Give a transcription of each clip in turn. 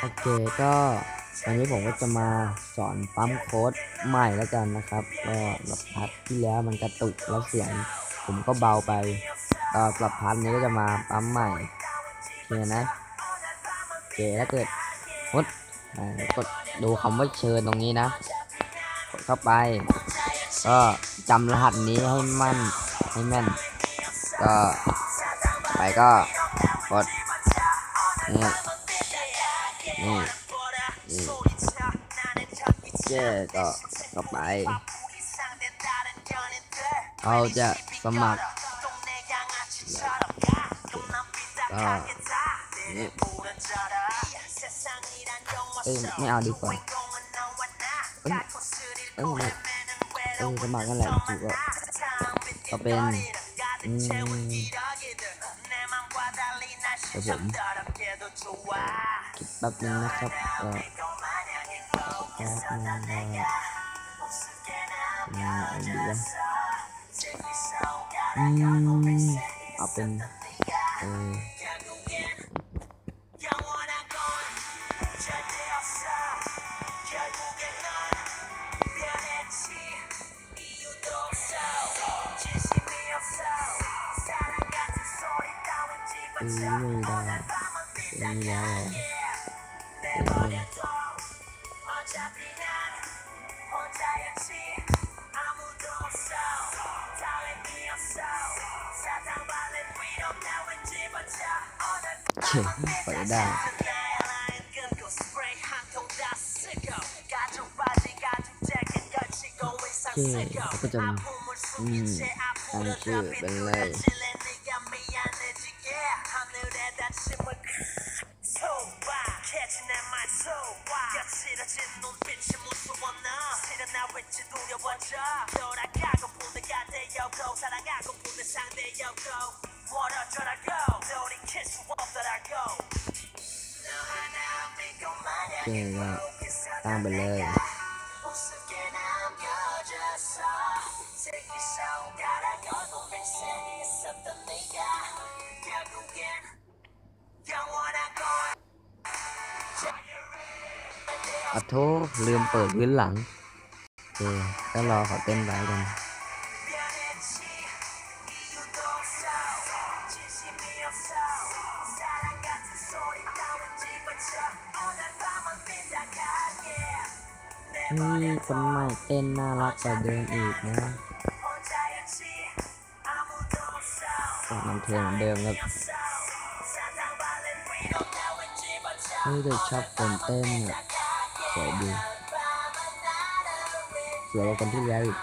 โอเคก็วันนี้ผมก็จะมาสอนปั๊มโค้ดใหม่แล้วกันนะครับก็หรับพาร์ทที่แล้วมันกระตุกแล้วเสียง ผมก็เบาไปก็สำหรับพาร์ทนี้ก็จะมาปั๊มใหม่โอเคนะโอเคถ้าเกิดกดกดดูคำว่าเชิญตรงนี้นะกดเข้าไป ก็จำรหัสนี้ให้มั่นให้แม่น ก็ไปก็กดนี่ นี่นี่เจ๊ก็ก็ไปเราจะสมัครก็นี่เอ้ยไม่เอาดี ครกันแหละถูกก็ก็เป็นอืมเดี๋ยวผมคิดแป๊บนึงนะครับก็แป๊บนึงก็อืมเอาดีวะอืมเอาเป็นเออ อืมไม่ได้ไม่ได้เหรอเออเฉยเปิดได้โอเคแล้วก็จะอืมตั้งชื่อเป็นเลยโอเคก็ตั้งไปเลยอัดโทลืมเปิ ก็รอเขาเต้นไปกันนี่คนใหม่เต้นน่ารักกว่าเดิมอีกนะก็นำเทรนเหมือนเดิมครับนี่เด็กชอบคนเต้นเนี่ยสวยดี สวยกว่าคนที่แล้วอีก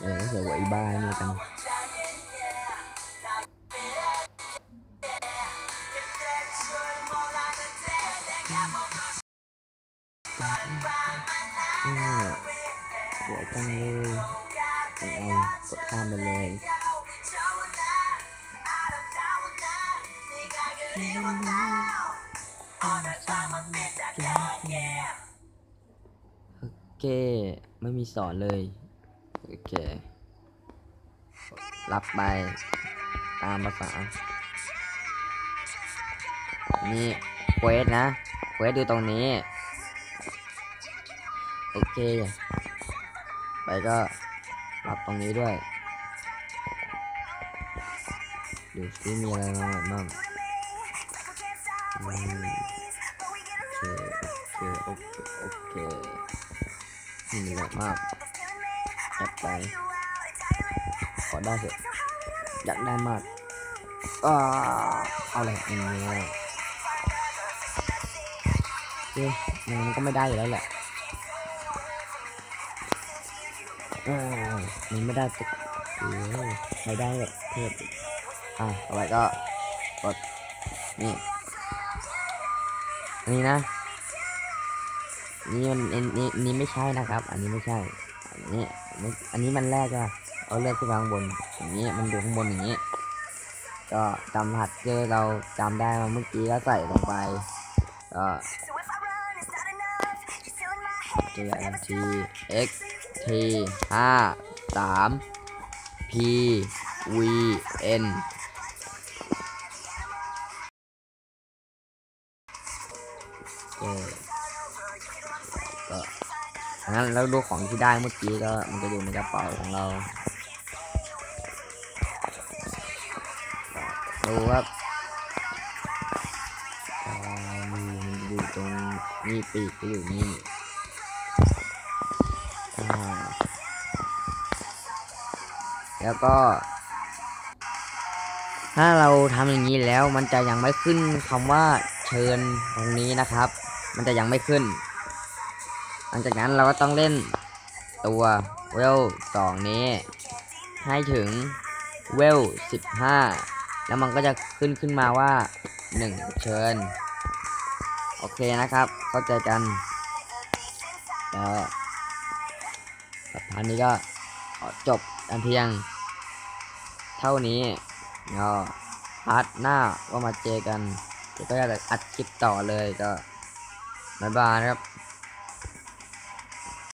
เออสว เลยเอากดข้ามไปเลยโอเค ไม่มีสอนเลย โอเค รับไป ตามภาษา นี่เควสนะ เควสดูตรงนี้ โอเค ไปก็รับตรงนี้ด้วย ดูซิมีอะไรมาบ้างโอเค โอเคโอเค มีเยอะมากจัดไปขอได้เถอะอยากได้มากอ้าเอาเลยอืมเอ๊ะมันก็ไม่ได้อยู่แล้วแหละเออมันไม่ได้ตึกโอ้ยใช้ได้แบบเพอีกอะต่อไปก็กดนี่นนี้นะ นี่มันอันนี้นี้ไม่ใช่นะครับ อันนี้ไม่ใช่ อันนี้ไม่อันนี้มันแรกอะเอาเลือกขึ้นมาข้างบน อย่างนี้มันอยู่ข้างบนอย่างนี้ ก็จำรหัสเจอเราจำได้มาเมื่อกี้ก็ใส่ลงไปก็ J M T X T ห้าสาม P V N เออั้นแล้วดูกของที่ได้เมื่อกี้ก็มันจะอยู่ในกระเป๋าของเราดูครับอ่ามีมันอยู่ตรงนี่ปีกก็อยู่นี่แล้วก็ ถ้าเราทำอย่างนี้แล้วมันจะยังไม่ขึ้นคำว่าเชิญตรงนี้นะครับ มันจะยังไม่ขึ้น หลังจากนั้นเราก็ต้องเล่นตัวเวลสองนี้ ให้ถึงเวลสิบห้าแล้วมันก็จะขึ้นขึ้นมาว่าหนึ่งเชิญ โอเคนะครับ เข้าใจกันแล้วสัปดาห์นี้ก็จบกันเพียง เท่านี้ก็พาร์ทหน้าก็มาเจอกันเดี๋ยวก็จะอัดคลิปต่อเลยก็บ๊ายบายนครับ